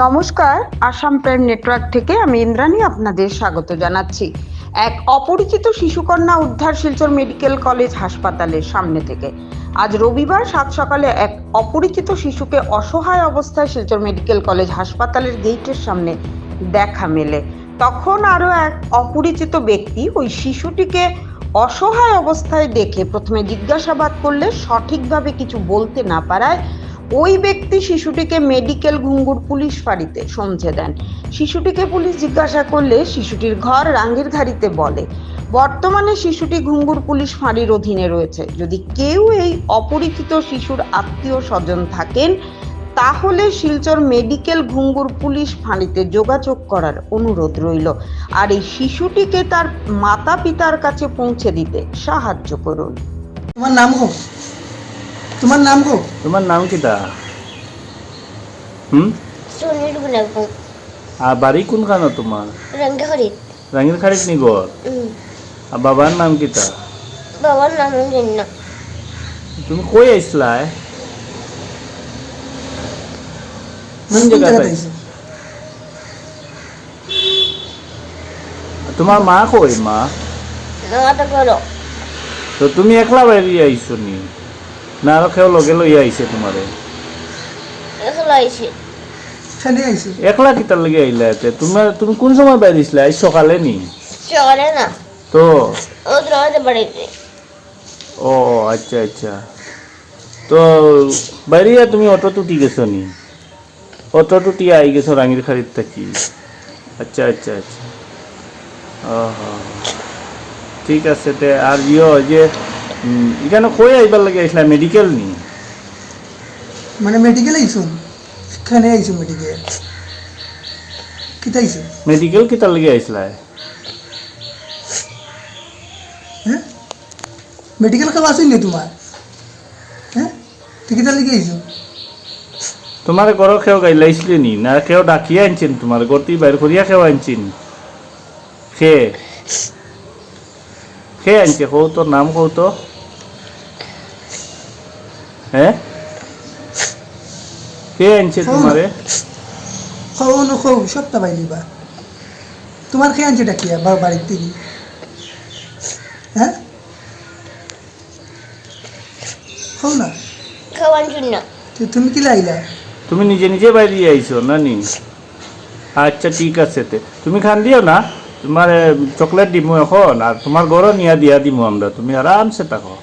নমস্কার, আসাম প্রেম নেটওয়ার্ক থেকে আমি ইন্দ্রাণী আপনাদের স্বাগত জানাচ্ছি। এক অপরিচিত শিশুকন্যা উদ্ধার শিলচর মেডিকেল কলেজ হাসপাতালের সামনে থেকে। আজ রবিবার সাত সকালে এক অপরিচিত শিশুকে অসহায় অবস্থায় শিলচর মেডিকেল কলেজ হাসপাতালের গেইটের সামনে দেখা মেলে। তখন আরও এক অপরিচিত ব্যক্তি ওই শিশুটিকে অসহায় অবস্থায় দেখে প্রথমে জিজ্ঞাসাবাদ করলে সঠিকভাবে কিছু বলতে না পারায় ওই ব্যক্তি শিশুটিকে মেডিকেল ঘুঙ্গুর পুলিশ ফাঁড়িতে সমঝে দেন। শিশুটিকে পুলিশ জিজ্ঞাসা করলে শিশুটির ঘর রাঙ্গিরঘাড়িতে বলে, বর্তমানে শিশুটি ঘুঙ্গুর পুলিশ ফাঁড়ির অধীনে রয়েছে। যদি কেউ এই অপরিচিত শিশুর আত্মীয় স্বজন থাকেন, তাহলে শিলচর মেডিকেল ঘুঙ্গুর পুলিশ ফাঁড়িতে যোগাযোগ করার অনুরোধ রইল। আর এই শিশুটিকে তার মাতা পিতার কাছে পৌঁছে দিতে সাহায্য করুন। নাম হোক তোমার নাম হোক তোমার নাম কিটা হুম সুনীল গুণাগুণ আর বাড়ি কোনখানো তোমার রঙ্গহরিত রাঙির খাড়িত নি ঘর আর বাবার নাম কিটা বাবার নাম জানি না তুমি কই আইসলাই কোন কোন জায়গাতে জায়গাতে আইছো? তোমার মা কই মা নামাটা করো তো তুমি একলা বাইরে আইছো নি না কেউ লগে লই আইছে তোমারে। এগুলো আইছে। এখানে একলা কিতার লগে আইলা এতে? তোমার তুমি কোন সময় বাইরে আইসলা আজ সকালে নি? চলে না। তো? ও দ্রোহতে বাড়িতে ও আচ্ছা আচ্ছা। তো বাইরে তুমি অটো টুটি গেছো নি? অটো টুটি আই গেছো রাঙির খাড়ির থাকি। আচ্ছা আচ্ছা আচ্ছা। ঠিক আছে তে আর ইয়ে যে এখানে কই আইবার লাগে আইসলা মেডিকেল নি? মানে মেডিকেল আইছো এখানে আইছো মেডিকেল কিতা আইছো মেডিকেল কিতার লাগে আইসলা হ্যাঁ? মেডিকেল খাওয়া আসেন নি তোমার? হ্যাঁ? তুই কিতা লিখে আইছো তোমার ঘর কেউ গাইলাইছিলে নি? না কেউ ডাকিয়ে আনছেন তোমার গতি বাইর করিয়া কেউ আনছেন খে খে আনছে কৌ তোর নাম কৌ তো হ্যাঁ? কে আনছে তোমারে? খাও না খাও সবটা পাই নিবা তোমার খেয়ে আনছে ডাকিয়া বা বাড়ির থেকে? হ্যাঁ? খাও না। খাওয়ার জন্য। তুমি কি লাইলা? তুমি নিজে নিজে বাইরে আইছো না নি আচ্ছা ঠিক আছে তে। তুমি খান দিও না। তোমার চকলেট দিমু এখন আর তোমার ঘরও নিয়া দিয়া দিমু আমরা। তুমি আরামসে থাকো।